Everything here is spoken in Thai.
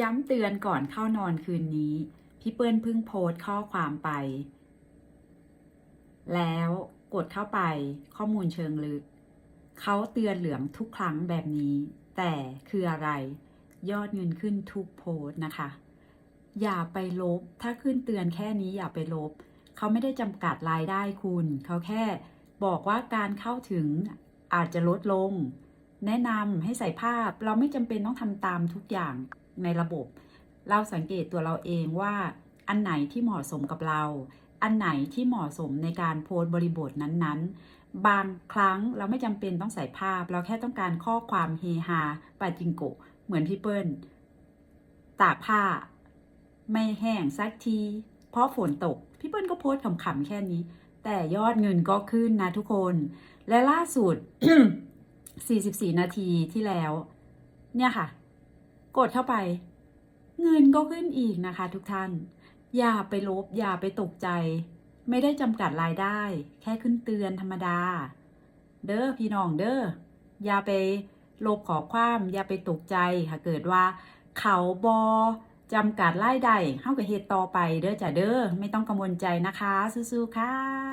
ย้ำเตือนก่อนเข้านอนคืนนี้ พี่เปิ้ลเพิ่งโพสต์ข้อความไป แล้วกดเข้าไปข้อมูลเชิงลึก เขาเตือนเหลืองทุกครั้งแบบนี้ แต่คืออะไร ยอดเงินขึ้นทุกโพสต์นะคะ อย่าไปลบ ถ้าขึ้นเตือนแค่นี้อย่าไปลบ เขาไม่ได้จำกัดรายได้คุณ เขาแค่บอกว่าการเข้าถึงอาจจะลดลง แนะนำให้ใส่ภาพ เราไม่จำเป็นต้องทำตามทุกอย่าง ในระบบ เราสังเกตตัวเราเองว่า อันไหนที่เหมาะสมกับเรา อันไหนที่เหมาะสมในการโพสต์บริบทนั้นๆ บางครั้งเราไม่จำเป็นต้องใส่ภาพ เราแค่ต้องการข้อความเฮฮาปาจิงโกเหมือนพี่เปิ้ลตากผ้า ไม่แห้งสักที เพราะฝนตก พี่เปิ้ลก็โพสต์ขำๆแค่นี้ แต่ยอดเงินก็ขึ้นนะทุกคน และล่าสุด 44 นาทีที่แล้ว เนี่ยค่ะ กดเข้าไป เงินก็ขึ้นอีกนะคะ ทุกท่าน อย่าไปลบ อย่าไปตกใจ ไม่ได้จำกัดรายได้ แค่ขึ้นเตือนธรรมดา เด้อพี่น้องเด้ออย่าไปลบขอความอย่าไปตกใจค่ะ เกิดว่า เขาบอจำกัดรายได้เข้ากับเหตุต่อไปเด้อจ้ะเด้อไม่ต้องกังวลใจนะคะสู้ๆค่ะ